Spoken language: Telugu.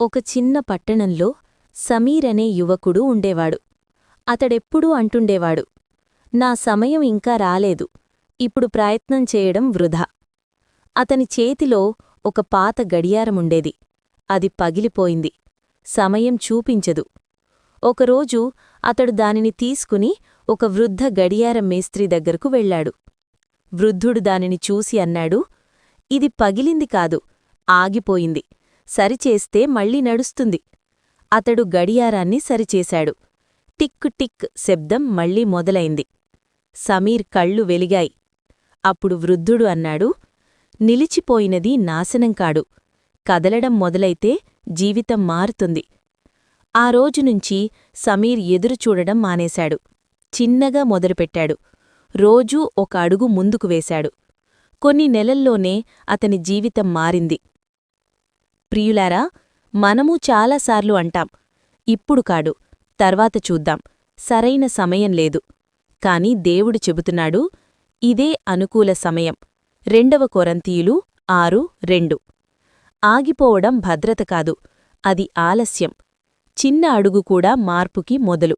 ఒక చిన్న పట్టణంలో సమీర్ అనే యువకుడు ఉండేవాడు. అతడెప్పుడూ అంటుండేవాడు నా సమయం ఇంకా రాలేదు ఇప్పుడు ప్రయత్నం చేయడం వృధా. అతని చేతిలో ఒక పాత గడియారముండేది అది పగిలిపోయింది సమయం చూపించదు. ఒకరోజు అతడు దానిని తీసుకుని ఒక వృద్ధ గడియారం మేస్త్రి దగ్గరకు వెళ్ళాడు. వృద్ధుడు దానిని చూసి అన్నాడు ఇది పగిలింది కాదు ఆగిపోయింది. సరిచేస్తే మళ్ళీ నడుస్తుంది. అతడు గడియారాన్ని సరిచేశాడు. టిక్ టిక్ శబ్దం మళ్ళీ మొదలైంది. సమీర్ కళ్ళు వెలిగాయి. అప్పుడు వృద్ధుడు అన్నాడు నిలిచిపోయినది నాశనం కాడు. కదలడం మొదలైతే జీవితం మారుతుంది. ఆ రోజునుంచి సమీర్ ఎదురుచూడడం మానేశాడు. చిన్నగా మొదలుపెట్టాడు. రోజూ ఒక అడుగు ముందుకు వేశాడు. కొన్ని నెలల్లోనే అతని జీవితం మారింది. ప్రియులారా మనమూ చాలాసార్లు అంటాం ఇప్పుడు కాడు తర్వాత చూద్దాం సరైన సమయం లేదు. కాని దేవుడు చెబుతున్నాడు ఇదే అనుకూల సమయం. రెండవ కొరంతీయులు ఆరు రెండు. ఆగిపోవడం భద్రత కాదు అది ఆలస్యం. చిన్న అడుగు కూడా మార్పుకి మొదలు.